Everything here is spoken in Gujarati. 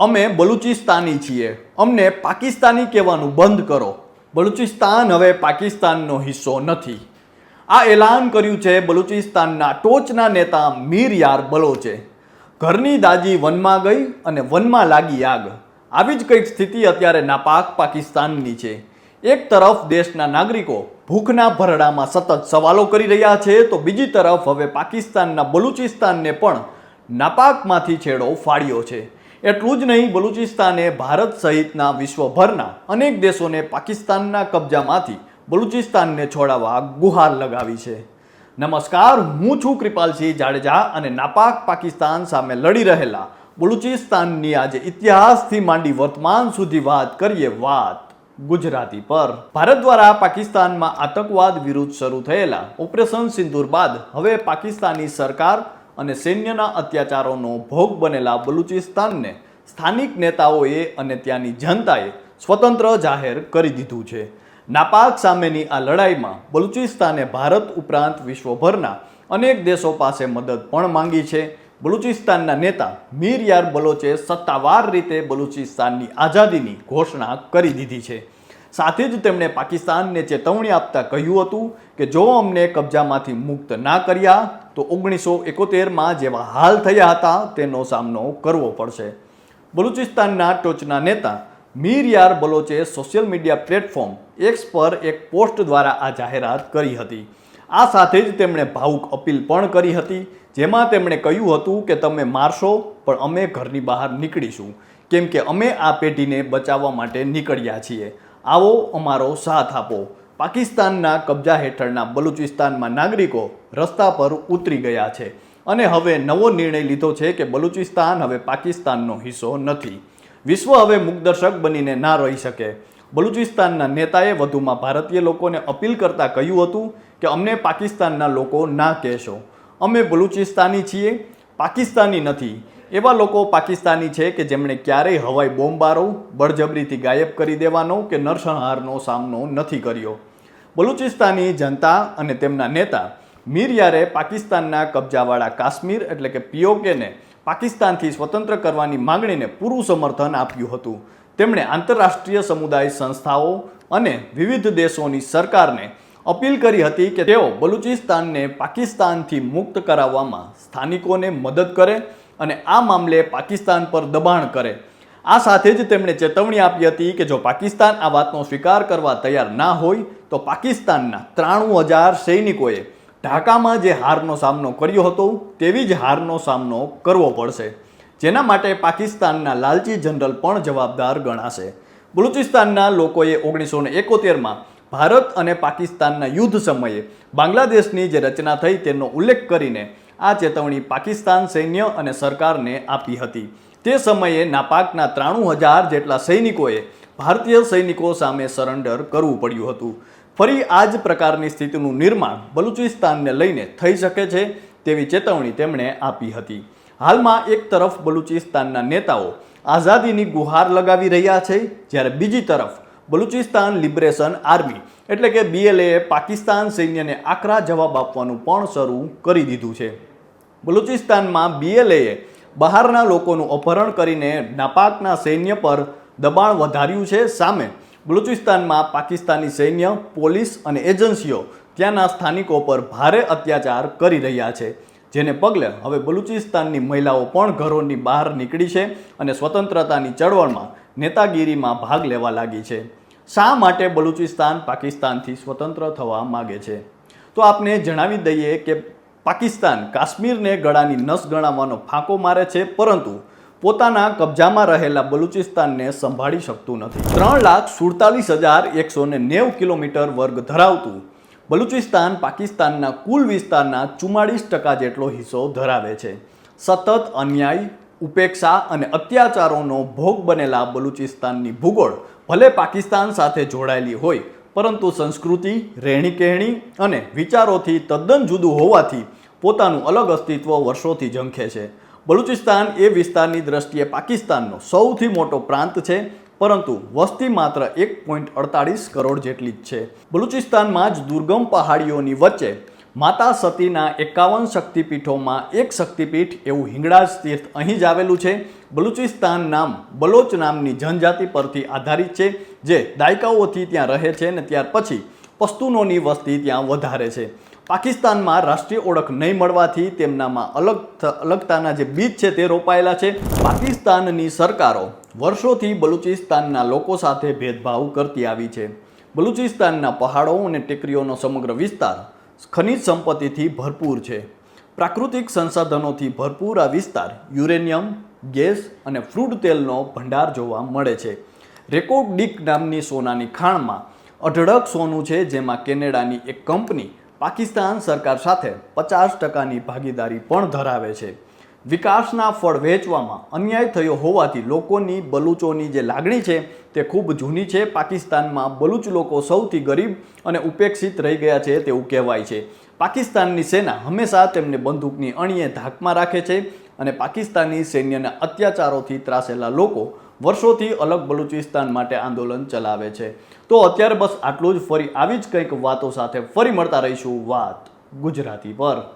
અમે બલુચિસ્તાની છીએ. અમને પાકિસ્તાની કહેવાનું બંધ કરો. બલુચિસ્તાન હવે પાકિસ્તાનનો હિસ્સો નથી. આ એલાન કર્યું છે બલુચિસ્તાનના ટોચના નેતા મીર યાર બલોચે ઘરની દાજી વનમાં ગઈ અને વનમાં લાગી આગ. આવી જ કંઈક સ્થિતિ અત્યારે નાપાક પાકિસ્તાનની છે. એક તરફ દેશના નાગરિકો ભૂખના ભરડામાં સતત સવાલો કરી રહ્યા છે, તો બીજી તરફ હવે પાકિસ્તાનના બલુચિસ્તાનને પણ નાપાકમાંથી છેડો ફાળ્યો છે. એટલું જ નહીં, બલુચિસ્તાને ભારત સહિતના વિશ્વભરના અનેક દેશોને પાકિસ્તાનના કબજામાંથી બલુચિસ્તાનને છોડાવવા ગુહાર લગાવી છે. નમસ્કાર, હું છું કૃપાલસિંહ જાડેજા અને નાપાક પાકિસ્તાન સામે લડી રહેલા બલુચિસ્તાનની આજે ઇતિહાસથી માંડી વર્તમાન સુધી વાત કરીએ વાત ગુજરાતી પર. ભારત દ્વારા પાકિસ્તાનમાં આતંકવાદ વિરુદ્ધ શરૂ થયેલા ઓપરેશન સિંદૂર બાદ હવે પાકિસ્તાની સરકાર અને સૈન્યના અત્યાચારોનો ભોગ બનેલા બલુચિસ્તાનને સ્થાનિક નેતાઓએ અને ત્યાંની જનતાએ સ્વતંત્ર જાહેર કરી દીધું છે. નાપાક સામેની આ લડાઈમાં બલુચિસ્તાને ભારત ઉપરાંત વિશ્વભરના અનેક દેશો પાસે મદદ પણ માંગી છે. બલુચિસ્તાનના નેતા મીર યાર બલોચે સત્તાવાર રીતે બલુચિસ્તાનની આઝાદીની ઘોષણા કરી દીધી છે. સાથે જ તેમણે પાકિસ્તાનને ચેતવણી આપતા કહ્યું હતું કે જો અમને કબજામાંથી મુક્ત ના કર્યા, તો ઓગણીસો એકોતેરમાં જેવા હાલ થયા હતા, તેનો સામનો કરવો પડશે. બલુચિસ્તાનના ટોચના નેતા મીર યાર બલોચે સોશિયલ મીડિયા પ્લેટફોર્મ એક્સ પર એક પોસ્ટ દ્વારા આ જાહેરાત કરી હતી. આ સાથે જ તેમણે ભાવુક અપીલ પણ કરી હતી, જેમાં તેમણે કહ્યું હતું કે તમે મારશો, પણ અમે ઘરની બહાર નીકળીશું. કેમ કે અમે આ પેઢીને બચાવવા માટે નીકળ્યા છીએ. આવો અમારો સાથ આપો. પાકિસ્તાનના કબજા હેઠળના બલુચિસ્તાનમાં નાગરિકો રસ્તા પર ઉતરી ગયા છે અને હવે નવો નિર્ણય લીધો છે કે બલુચિસ્તાન હવે પાકિસ્તાનનો હિસ્સો નથી. વિશ્વ હવે મુખદર્શક બનીને ના રહી શકે. બલુચિસ્તાનના નેતાએ વધુમાં ભારતીય લોકોને અપીલ કરતા કહ્યું હતું કે અમને પાકિસ્તાનના લોકો ના કહેશો. અમે બલુચિસ્તાની છીએ, પાકિસ્તાની નથી. એવા લોકો પાકિસ્તાની છે કે જેમણે ક્યારેય હવાઈ બોમ્બારો, બળજબરીથી ગાયબ કરી દેવાનો કે નરસંહારનો સામનો નથી કર્યો. બલુચિસ્તાની જનતા અને તેમના નેતા મીરયારે પાકિસ્તાનના કબજાવાળા કાશ્મીર એટલે કે પીઓકેને પાકિસ્તાનથી સ્વતંત્ર કરવાની માંગણીને પૂરું સમર્થન આપ્યું હતું. તેમણે આંતરરાષ્ટ્રીય સમુદાય સંસ્થાઓ અને વિવિધ દેશોની સરકારને અપીલ કરી હતી કે તેઓ બલુચિસ્તાનને પાકિસ્તાનથી મુક્ત કરાવવામાં સ્થાનિકોને મદદ કરે અને આ મામલે પાકિસ્તાન પર દબાણ કરે. આ સાથે જ તેમણે ચેતવણી આપી હતી કે જો પાકિસ્તાન આ વાતનો સ્વીકાર કરવા તૈયાર ના હોય, તો પાકિસ્તાનના ત્રાણું હજાર સૈનિકોએ ઢાકામાં જે હારનો સામનો કર્યો હતો, તેવી જ હારનો સામનો કરવો પડશે. જેના માટે પાકિસ્તાનના લાલચી જનરલ પણ જવાબદાર ગણાશે. બલુચિસ્તાનના લોકોએ ઓગણીસો એકોતેરમાં ભારત અને પાકિસ્તાનના યુદ્ધ સમયે બાંગ્લાદેશની જે રચના થઈ, તેનો ઉલ્લેખ કરીને આ ચેતવણી પાકિસ્તાન સૈન્ય અને સરકારને આપી હતી. તે સમયે નાપાકના ત્રાણું હજાર જેટલા સૈનિકોએ ભારતીય સૈનિકો સામે સરેન્ડર કરવું પડ્યું હતું. ફરી આ જ પ્રકારની સ્થિતિનું નિર્માણ બલુચિસ્તાનને લઈને થઈ શકે છે તેવી ચેતવણી તેમણે આપી હતી. હાલમાં એક તરફ બલુચિસ્તાનના નેતાઓ આઝાદીની ગુહાર લગાવી રહ્યા છે, જ્યારે બીજી તરફ બલુચિસ્તાન લિબરેશન આર્મી. એટલે કે બીએલએ પાકિસ્તાન સૈન્યને આકરા જવાબ આપવાનું પણ શરૂ કરી દીધું છે. બલુચિસ્તાનમાં બીએલએએ બહારના લોકોનું અપહરણ કરીને નાપાકના સૈન્ય પર દબાણ વધાર્યું છે સામે. બલુચિસ્તાનમાં પાકિસ્તાની સૈન્ય, પોલીસ અને એજન્સીઓ ત્યાંના સ્થાનિકો પર ભારે અત્યાચાર કરી રહ્યા છે. જેને પગલે હવે બલુચિસ્તાનની મહિલાઓ પણ ઘરોની બહાર નીકળી છે અને સ્વતંત્રતાની ચળવળમાં નેતાગીરીમાં ભાગ લેવા લાગી છે. શા માટે બલુચિસ્તાન પાકિસ્તાનથી સ્વતંત્ર થવા માગે છે? તો આપને જણાવી દઈએ કે પાકિસ્તાન કાશ્મીરને ગળાની નસ ગણાવવાનો ફાંકો મારે છે, પરંતુ પોતાના કબજામાં રહેલા બલુચિસ્તાનને સંભાળી શકતું નથી. ત્રણ લાખ સુડતાલીસ હજાર એકસો ને નેવું કિલોમીટર વર્ગ ધરાવતું બલુચિસ્તાન પાકિસ્તાનના કુલ વિસ્તારના ચુમ્માળીસ ટકા જેટલો હિસ્સો ધરાવે છે. સતત અન્યાય ઉપેક્ષા અને અત્યાચારોનો ભોગ બનેલા બલુચિસ્તાનની ભૂગોળ ભલે પાકિસ્તાન સાથે જોડાયેલી હોય, પરંતુ સંસ્કૃતિ, રહેણીકહેણી અને વિચારોથી તદ્દન જુદું હોવાથી પોતાનું અલગ અસ્તિત્વ વર્ષોથી ઝંખે છે. બલુચિસ્તાન એ વિસ્તારની દ્રષ્ટિએ પાકિસ્તાનનો સૌથી મોટો પ્રાંત છે, પરંતુ વસ્તી માત્ર એક પોઈન્ટ અડતાળીસ કરોડ જેટલી જ છે. બલુચિસ્તાનમાં જ દુર્ગમ પહાડીઓની વચ્ચે માતા સતીના એકાવન શક્તિપીઠોમાં એક શક્તિપીઠ એવું હિંગળાજ તીર્થ અહીં જ આવેલું છે. બલુચિસ્તાન નામ બલોચ નામની જનજાતિ પરથી આધારિત છે, જે દાયકાઓથી ત્યાં રહે છે અને ત્યાર પછી પશ્તુનોની વસ્તી ત્યાં વધારે છે. પાકિસ્તાનમાં રાષ્ટ્રીય ઓળખ નહીં મળવાથી તેમનામાં અલગ અલગતાના જે બીજ છે તે રોપાયેલા છે. પાકિસ્તાનની સરકારો વર્ષોથી બલુચિસ્તાનના લોકો સાથે ભેદભાવ કરતી આવી છે. બલુચિસ્તાનના પહાડો અને ટેકરીઓનો સમગ્ર વિસ્તાર ખનિજ સંપત્તિથી ભરપૂર છે. પ્રાકૃતિક સંસાધનોથી ભરપૂર આ વિસ્તાર યુરેનિયમ, ગેસ અને ફ્રૂટ તેલનો ભંડાર જોવા મળે છે. રેકોર્ડ ડીક નામની સોનાની ખાણમાં અઢળક સોનું છે, જેમાં કેનેડાની એક કંપની પાકિસ્તાન સરકાર સાથે પચાસ ટકાની ભાગીદારી પણ ધરાવે છે. વિકાસના ફળ વહેંચવામાં અન્યાય થયો હોવાથી લોકોની બલુચોની જે લાગણી છે તે ખૂબ જૂની છે. પાકિસ્તાનમાં બલુચ લોકો સૌથી ગરીબ અને ઉપેક્ષિત રહી ગયા છે તેવું કહેવાય છે. પાકિસ્તાનની સેના હંમેશા તેમને બંદૂકની અણીએ ધાકમાં રાખે છે અને પાકિસ્તાની સૈન્યના અત્યાચારોથી ત્રાસેલા લોકો વર્ષોથી અલગ બલુચિસ્તાન માટે આંદોલન ચલાવે છે. તો અત્યારે બસ આટલું જ. ફરી આવી જ કંઈક વાતો સાથે ફરી મળતા રહીશું. વાત ગુજરાતી પર.